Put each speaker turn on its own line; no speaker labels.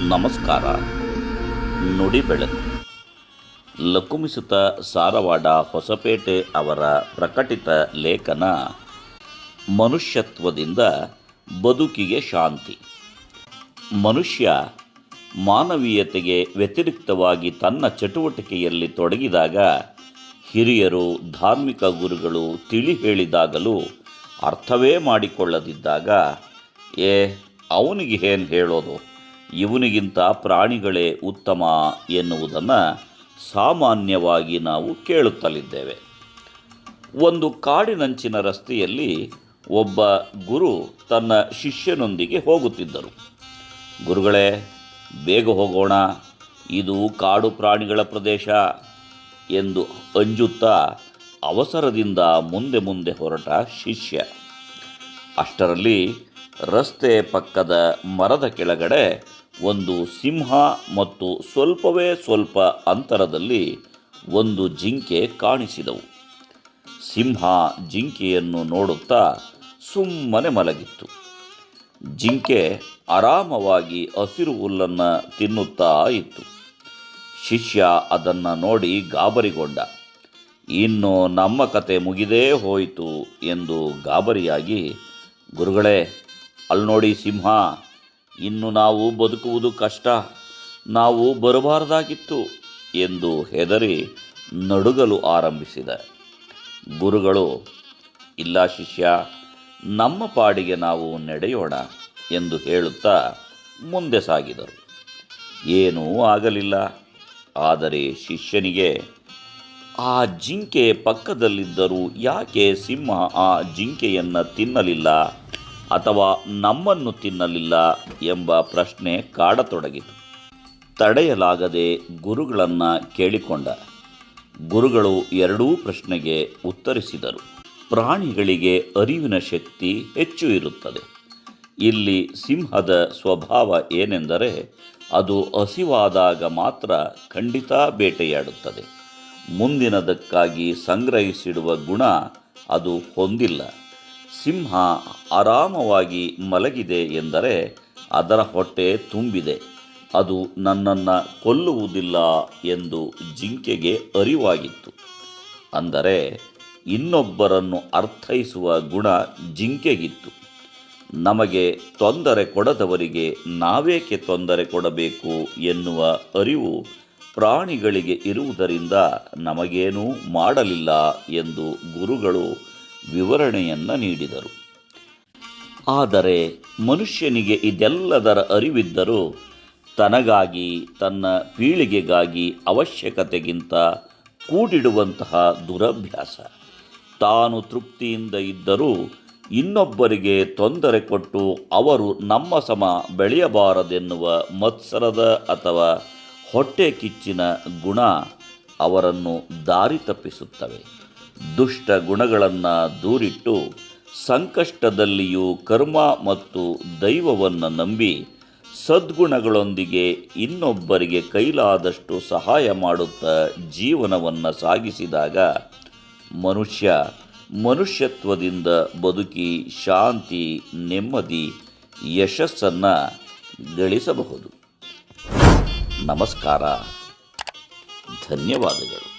ನಮಸ್ಕಾರ. ನುಡಿ ಬೆಳಕು ಲಕ್ಕುಮಿಸುತ ಸಾರವಾಡ ಹೊಸಪೇಟೆ ಅವರ ಪ್ರಕಟಿತ ಲೇಖನ, ಮನುಷ್ಯತ್ವದಿಂದ ಬದುಕಿಗೆ ಶಾಂತಿ. ಮನುಷ್ಯ ಮಾನವೀಯತೆಗೆ ವ್ಯತಿರಿಕ್ತವಾಗಿ ತನ್ನ ಚಟುವಟಿಕೆಯಲ್ಲಿ ತೊಡಗಿದಾಗ, ಹಿರಿಯರು, ಧಾರ್ಮಿಕ ಗುರುಗಳು ತಿಳಿ ಹೇಳಿದಾಗಲೂ ಅರ್ಥವೇ ಮಾಡಿಕೊಳ್ಳದಿದ್ದಾಗ, ಏ, ಅವನಿಗೆ ಏನು ಹೇಳೋದು? ಇವನಿಗಿಂತ ಪ್ರಾಣಿಗಳೇ ಉತ್ತಮ ಎನ್ನುವುದನ್ನು ಸಾಮಾನ್ಯವಾಗಿ ನಾವು ಕೇಳುತ್ತಲಿದ್ದೇವೆ. ಒಂದು ಕಾಡಿನಂಚಿನ ರಸ್ತೆಯಲ್ಲಿ ಒಬ್ಬ ಗುರು ತನ್ನ ಶಿಷ್ಯನೊಂದಿಗೆ ಹೋಗುತ್ತಿದ್ದರು. ಗುರುಗಳೇ, ಬೇಗ ಹೋಗೋಣ, ಇದು ಕಾಡು ಪ್ರಾಣಿಗಳ ಪ್ರದೇಶ ಎಂದು ಅಂಜುತ್ತಾ ಅವಸರದಿಂದ ಮುಂದೆ ಮುಂದೆ ಹೊರಟ ಶಿಷ್ಯ. ಅಷ್ಟರಲ್ಲಿ ರಸ್ತೆ ಪಕ್ಕದ ಮರದ ಕೆಳಗಡೆ ಒಂದು ಸಿಂಹ ಮತ್ತು ಸ್ವಲ್ಪವೇ ಸ್ವಲ್ಪ ಅಂತರದಲ್ಲಿ ಒಂದು ಜಿಂಕೆ ಕಾಣಿಸಿದವು. ಸಿಂಹ ಜಿಂಕೆಯನ್ನು ನೋಡುತ್ತಾ ಸುಮ್ಮನೆ ಮಲಗಿತ್ತು. ಜಿಂಕೆ ಆರಾಮವಾಗಿ ಹಸಿರು ಹುಲ್ಲನ್ನು ತಿನ್ನುತ್ತಾ ಇತ್ತು. ಶಿಷ್ಯ ಅದನ್ನು ನೋಡಿ ಗಾಬರಿಗೊಂಡ. ಇನ್ನು ನಮ್ಮ ಕತೆ ಮುಗಿದೇ ಹೋಯಿತು ಎಂದು ಗಾಬರಿಯಾಗಿ, ಗುರುಗಳೇ ಅಲ್ಲಿ ನೋಡಿ ಸಿಂಹ, ಇನ್ನು ನಾವು ಬದುಕುವುದು ಕಷ್ಟ, ನಾವು ಬರಬಾರದಾಗಿತ್ತು ಎಂದು ಹೆದರಿ ನಡುಗಲು ಆರಂಭಿಸಿದ. ಗುರುಗಳು, ಇಲ್ಲ ಶಿಷ್ಯ, ನಮ್ಮ ಪಾಡಿಗೆ ನಾವು ನಡೆಯೋಣ ಎಂದು ಹೇಳುತ್ತಾ ಮುಂದೆ ಸಾಗಿದರು. ಏನೂ ಆಗಲಿಲ್ಲ. ಆದರೆ ಶಿಷ್ಯನಿಗೆ, ಆ ಜಿಂಕೆ ಪಕ್ಕದಲ್ಲಿದ್ದರೂ ಯಾಕೆ ಸಿಂಹ ಆ ಜಿಂಕೆಯನ್ನು ತಿನ್ನಲಿಲ್ಲ? ಅಥವಾ ನಮ್ಮನ್ನು ತಿನ್ನಲಿಲ್ಲ ಎಂಬ ಪ್ರಶ್ನೆ ಕಾಡತೊಡಗಿತು. ತಡೆಯಲಾಗದೆ ಗುರುಗಳನ್ನು ಕೇಳಿಕೊಂಡ. ಗುರುಗಳು ಎರಡೂ ಪ್ರಶ್ನೆಗೆ ಉತ್ತರಿಸಿದರು. ಪ್ರಾಣಿಗಳಿಗೆ ಅರಿವಿನ ಶಕ್ತಿ ಹೆಚ್ಚು ಇರುತ್ತದೆ. ಇಲ್ಲಿ ಸಿಂಹದ ಸ್ವಭಾವ ಏನೆಂದರೆ ಅದು ಹಸಿವಾದಾಗ ಮಾತ್ರ ಖಂಡಿತ ಬೇಟೆಯಾಡುತ್ತದೆ. ಮುಂದಿನದಕ್ಕಾಗಿ ಸಂಗ್ರಹಿಸಿಡುವ ಗುಣ ಅದು ಹೊಂದಿಲ್ಲ. ಸಿಂಹ ಆರಾಮವಾಗಿ ಮಲಗಿದೆ ಎಂದರೆ ಅದರ ಹೊಟ್ಟೆ ತುಂಬಿದೆ. ಅದು ನನ್ನನ್ನು ಕೊಲ್ಲುವುದಿಲ್ಲ ಎಂದು ಜಿಂಕೆಗೆ ಅರಿವಾಗಿತ್ತು. ಅಂದರೆ ಇನ್ನೊಬ್ಬರನ್ನು ಅರ್ಥೈಸುವ ಗುಣ ಜಿಂಕೆಗಿತ್ತು. ನಮಗೆ ತೊಂದರೆ ಕೊಡದವರಿಗೆ ನಾವೇಕೆ ತೊಂದರೆ ಕೊಡಬೇಕು ಎನ್ನುವ ಅರಿವು ಪ್ರಾಣಿಗಳಿಗೆ ಇರುವುದರಿಂದ ನಮಗೇನೂ ಮಾಡಲಿಲ್ಲ ಎಂದು ಗುರುಗಳು ವಿವರಣೆಯನ್ನು ನೀಡಿದರು. ಆದರೆ ಮನುಷ್ಯನಿಗೆ ಇದೆಲ್ಲದರ ಅರಿವಿದ್ದರೂ ತನಗಾಗಿ, ತನ್ನ ಪೀಳಿಗೆಗಾಗಿ ಅವಶ್ಯಕತೆಗಿಂತ ಕೂಡಿಡುವಂತಹ ದುರಭ್ಯಾಸ. ತಾನು ತೃಪ್ತಿಯಿಂದ ಇದ್ದರೂ ಇನ್ನೊಬ್ಬರಿಗೆ ತೊಂದರೆ ಕೊಟ್ಟು ಅವರು ನಮ್ಮ ಸಮ ಬೆಳೆಯಬಾರದೆನ್ನುವ ಮತ್ಸರದ ಅಥವಾ ಹೊಟ್ಟೆ ಕಿಚ್ಚಿನ ಗುಣ ಅವರನ್ನು ದಾರಿ ತಪ್ಪಿಸುತ್ತವೆ. ದುಷ್ಟ ಗುಣಗಳನ್ನು ದೂರಿಟ್ಟು ಸಂಕಷ್ಟದಲ್ಲಿಯೂ ಕರ್ಮ ಮತ್ತು ದೈವವನ್ನು ನಂಬಿ ಸದ್ಗುಣಗಳೊಂದಿಗೆ ಇನ್ನೊಬ್ಬರಿಗೆ ಕೈಲಾದಷ್ಟು ಸಹಾಯ ಮಾಡುತ್ತಾ ಜೀವನವನ್ನು ಸಾಗಿಸಿದಾಗ ಮನುಷ್ಯ ಮನುಷ್ಯತ್ವದಿಂದ ಬದುಕಿ ಶಾಂತಿ, ನೆಮ್ಮದಿ, ಯಶಸ್ಸನ್ನು ಗಳಿಸಬಹುದು. ನಮಸ್ಕಾರ. ಧನ್ಯವಾದಗಳು.